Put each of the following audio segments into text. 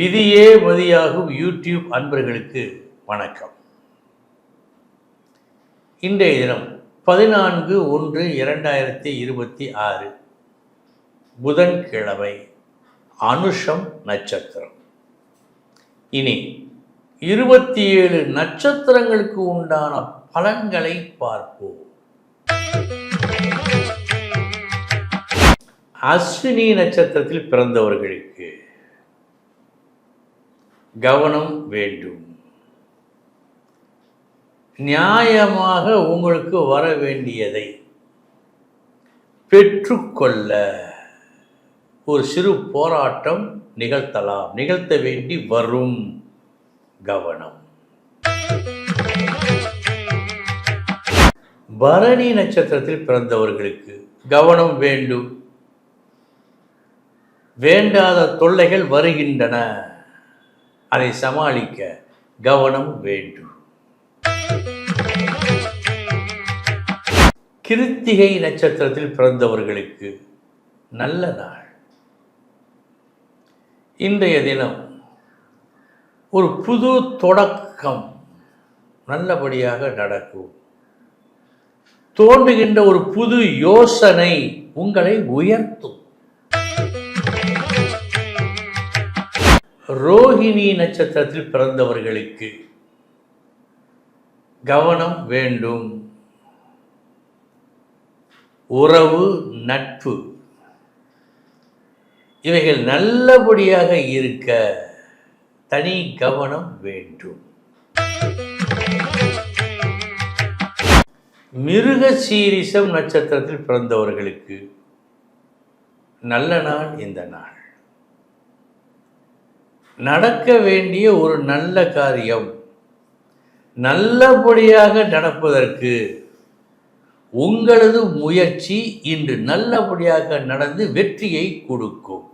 விதியே மதியாகும் யூடியூப் அன்பர்களுக்கு வணக்கம். இன்றைய தினம் பதினான்கு ஒன்று இரண்டாயிரத்தி இருபத்தி ஆறு. புதன்கிழமை அனுஷம் நட்சத்திரம். இனி இருபத்தி ஏழு நட்சத்திரங்களுக்கு உண்டான பலன்களை பார்ப்போம். அஸ்வினி நட்சத்திரத்தில் பிறந்தவர்களுக்கு கவனம் வேண்டும். நியாயமாக உங்களுக்கு வர வேண்டியதை பெற்றுக்கொள்ள ஒரு சிறு போராட்டம் நிகழ்த்தலாம். நிகழ்த்த வேண்டி வரும் கவனம். பரணி நட்சத்திரத்தில் பிறந்தவர்களுக்கு கவனம் வேண்டும். வேண்டாத தொல்லைகள் வருகின்றன. அதை சமாளிக்க கவனம் வேண்டும். கிருத்திகை நட்சத்திரத்தில் பிறந்தவர்களுக்கு நல்ல நாள். இன்றைய தினம் ஒரு புது தொடக்கம் நல்லபடியாக நடக்கும். தோன்றுகின்ற ஒரு புது யோசனை உங்களை உயர்த்தும். ரோஹிணி நட்சத்திரத்தில் பிறந்தவர்களுக்கு கவனம் வேண்டும். உறவு நட்பு. இவைகள் நல்லபடியாக இருக்க தனி கவனம் வேண்டும். மிருக சீரிசம் நட்சத்திரத்தில் பிறந்தவர்களுக்கு நல்ல நாள் இந்த நாள். நடக்க வேண்டிய ஒரு நல்ல காரியம். நல்லபடியாக நடப்பதற்கு உங்களது முயற்சி இன்று நல்லபடியாக நடந்து வெற்றியை கொடுக்கும்.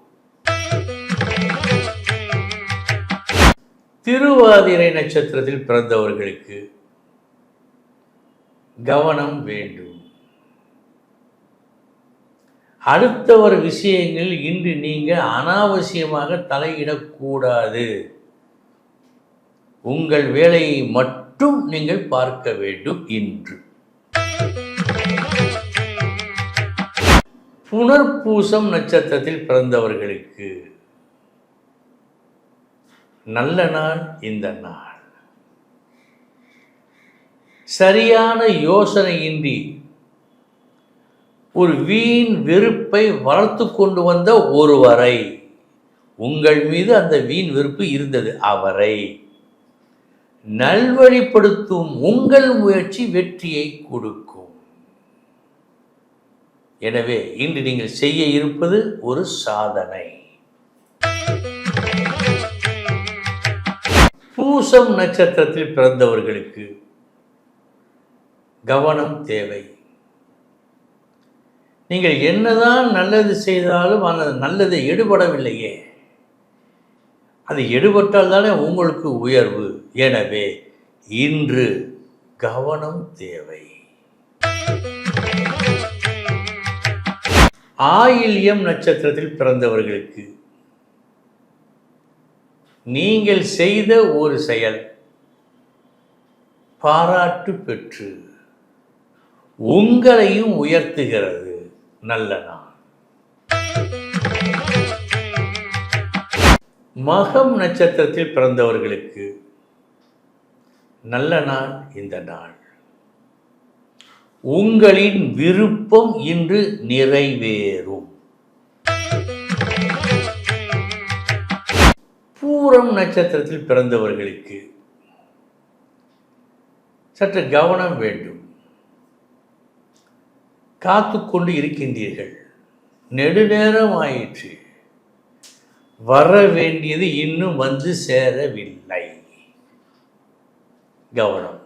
திருவாதிரை நட்சத்திரத்தில் பிறந்தவர்களுக்கு கவனம் வேண்டும். அடுத்தவர் விஷயங்களில் இன்று நீங்கள் அனாவசியமாக தலையிடக்கூடாது. உங்கள் வேலையை மட்டும் நீங்கள் பார்க்க வேண்டும் இன்று. புனர்பூசம் நட்சத்திரத்தில் பிறந்தவர்களுக்கு நல்ல நாள் இந்த நாள். சரியான யோசனையின்றி ஒரு வீண் வெறுப்பை வளர்த்து கொண்டு வந்த ஒருவரை. உங்கள் மீது அந்த வீண் வெறுப்பு இருந்தது அவரை. நல்வழிப்படுத்தும் உங்கள் முயற்சி வெற்றியை கொடுக்கும். எனவே இன்று நீங்கள் செய்ய இருப்பது ஒரு சாதனை. பூசம் நட்சத்திரத்தில் பிறந்தவர்களுக்கு கவனம் தேவை. நீங்கள் என்னதான் நல்லது செய்தாலும் அந்த நல்லது எடுபடவில்லையே. அது எடுபட்டால் தானே உங்களுக்கு உயர்வு. எனவே இன்று கவனம் தேவை. ஆயில்யம் நட்சத்திரத்தில் பிறந்தவர்களுக்கு நீங்கள் செய்த ஒரு செயல். பாராட்டு பெற்று உங்களையும் உயர்த்துகிறது. நல்ல நாள் மகம் நட்சத்திரத்தில் பிறந்தவர்களுக்கு நல்ல நாள் இந்த நாள். உங்களின் விருப்பம் இன்று நிறைவேறும். பூரம் நட்சத்திரத்தில் பிறந்தவர்களுக்கு சற்று கவனம் வேண்டும். காத்து கொண்டு இருக்கின்றீர்கள். நெடுநேரம் ஆயிற்று. வர வேண்டியது இன்னும் வந்து சேரவில்லை. கவனம்.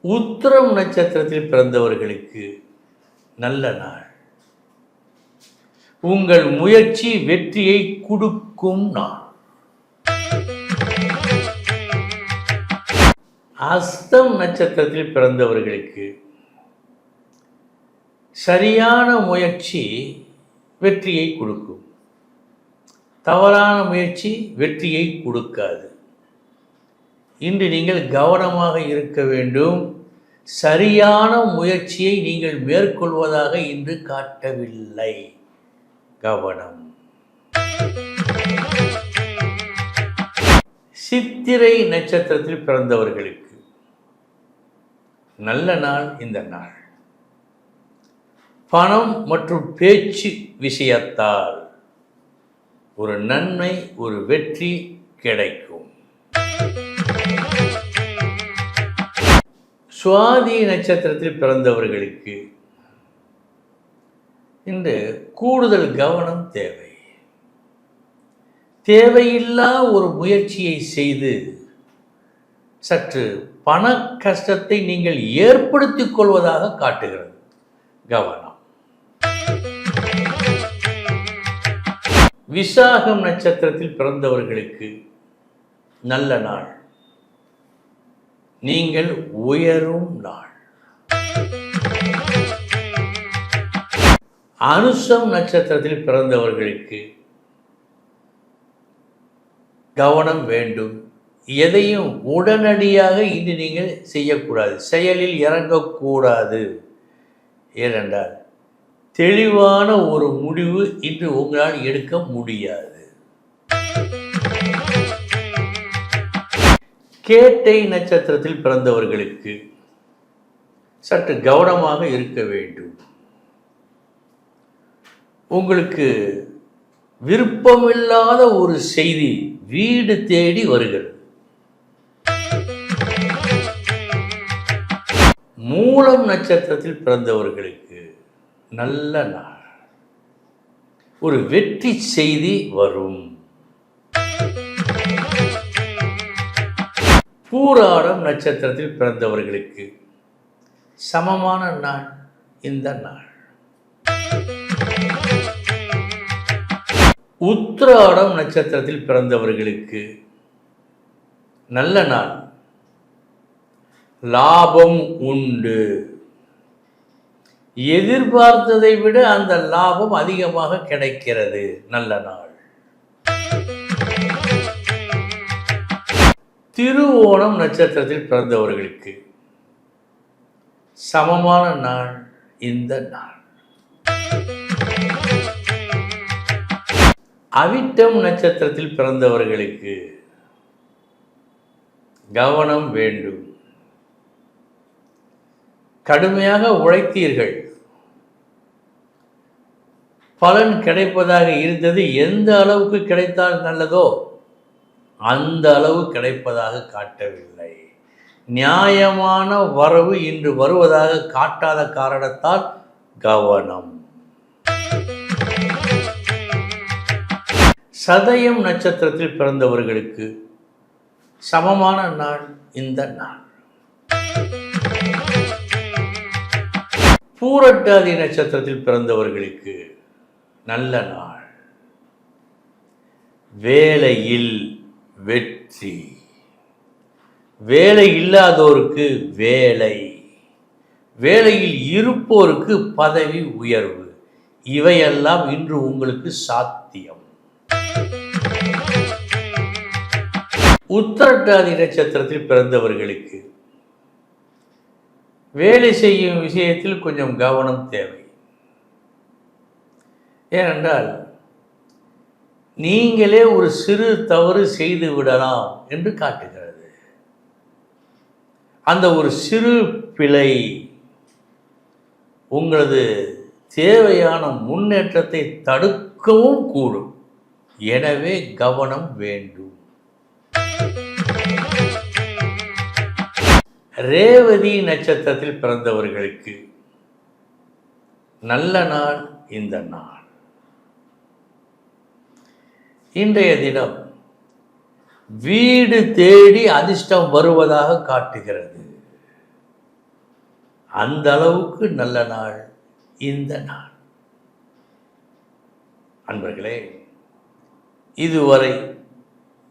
உத்திரம் நட்சத்திரத்தில் பிறந்தவர்களுக்கு நல்ல நாள். உங்கள் முயற்சி வெற்றியை கொடுக்கும் நாள். அஸ்தம் நட்சத்திரத்தில் பிறந்தவர்களுக்கு சரியான முயற்சி வெற்றியை கொடுக்கும். தவறான முயற்சி வெற்றியை கொடுக்காது. இன்று நீங்கள் கவனமாக இருக்க வேண்டும். சரியான முயற்சியை நீங்கள் மேற்கொள்வதாக இன்று காட்டவில்லை. கவனம். சித்திரை நட்சத்திரத்தில் பிறந்தவர்களுக்கு நல்ல நாள் இந்த நாள். பணம் மற்றும் பேச்சு விஷயத்தால் ஒரு நன்மை ஒரு வெற்றி கிடைக்கும். சுவாதி நட்சத்திரத்தில் பிறந்தவர்களுக்கு இன்று கூடுதல் கவனம் தேவை. தேவையில்லா ஒரு முயற்சியை செய்து சற்று பண கஷ்டத்தை நீங்கள் ஏற்படுத்திக் கொள்வதாக காட்டுகிறது. கவனம். விசாகம் நட்சத்திரத்தில் பிறந்தவர்களுக்கு நல்ல நாள். நீங்கள் உயரும் நாள். அனுசம் நட்சத்திரத்தில் பிறந்தவர்களுக்கு கவனம் வேண்டும். எதையும் உடனடியாக இன்று நீங்கள் செய்யக்கூடாது. செயலில் இறங்கக்கூடாது. ஏனென்றால் தெளிவான ஒரு முடிவு இன்று உங்களால் எடுக்க முடியாது. கேட்டை நட்சத்திரத்தில் பிறந்தவர்களுக்கு சற்று கவனமாக இருக்க வேண்டும். உங்களுக்கு விருப்பமில்லாத ஒரு செய்தி வீடு தேடி வருகிறது. மூலம் நட்சத்திரத்தில் பிறந்தவர்களுக்கு நல்ல நாள். ஒரு வெற்றி செய்தி வரும். பூராடம் நட்சத்திரத்தில் பிறந்தவர்களுக்கு சமமான நாள் இந்த நாள். உத்திராடம் நட்சத்திரத்தில் பிறந்தவர்களுக்கு நல்ல நாள். லாபம் உண்டு. எதிர்பார்த்ததை விட அந்த லாபம் அதிகமாக கிடைக்கிறது. நல்ல நாள். திருவோணம் நட்சத்திரத்தில் பிறந்தவர்களுக்கு சமமான நாள் இந்த நாள். அவிட்டம் நட்சத்திரத்தில் பிறந்தவர்களுக்கு கவனம் வேண்டும். கடுமையாக உழைத்தீர்கள். பலன் கிடைப்பதாக இருந்தது. எந்த அளவுக்கு கிடைத்தால் நல்லதோ அந்த அளவு கிடைப்பதாக காட்டவில்லை. நியாயமான வரவு இன்று வருவதாக காட்டாத காரணத்தால் கவனம். சதயம் நட்சத்திரத்தில் பிறந்தவர்களுக்கு சமமான நாள் இந்த நாள். பூரட்டாதி நட்சத்திரத்தில் பிறந்தவர்களுக்கு நல்ல நாள். வேலையில் வெற்றி. வேலை இல்லாதோருக்கு வேலை. வேலையில் இருப்போருக்கு பதவி உயர்வு. இவையெல்லாம் இன்று உங்களுக்கு சாத்தியம். உத்தரட்டாதி நட்சத்திரத்தில் பிறந்தவர்களுக்கு வேலை செய்யும் விஷயத்தில் கொஞ்சம் கவனம் தேவை. ஏனென்றால் நீங்களே ஒரு சிறு தவறு செய்து விடலாம் என்று காட்டுகிறது. அந்த ஒரு சிறு பிழை உங்களது தேவையான முன்னேற்றத்தை தடுக்கவும் கூடும். எனவே கவனம் வேண்டும். ரேவதி நட்சத்திரத்தில் பிறந்தவர்களுக்கு நல்ல நாள் இந்த நாள். இன்றைய தினம் வீடு தேடி அதிர்ஷ்டம் வருவதாக காட்டுகிறது. அந்த அளவுக்கு நல்ல நாள் இந்த நாள். அன்பர்களே இதுவரை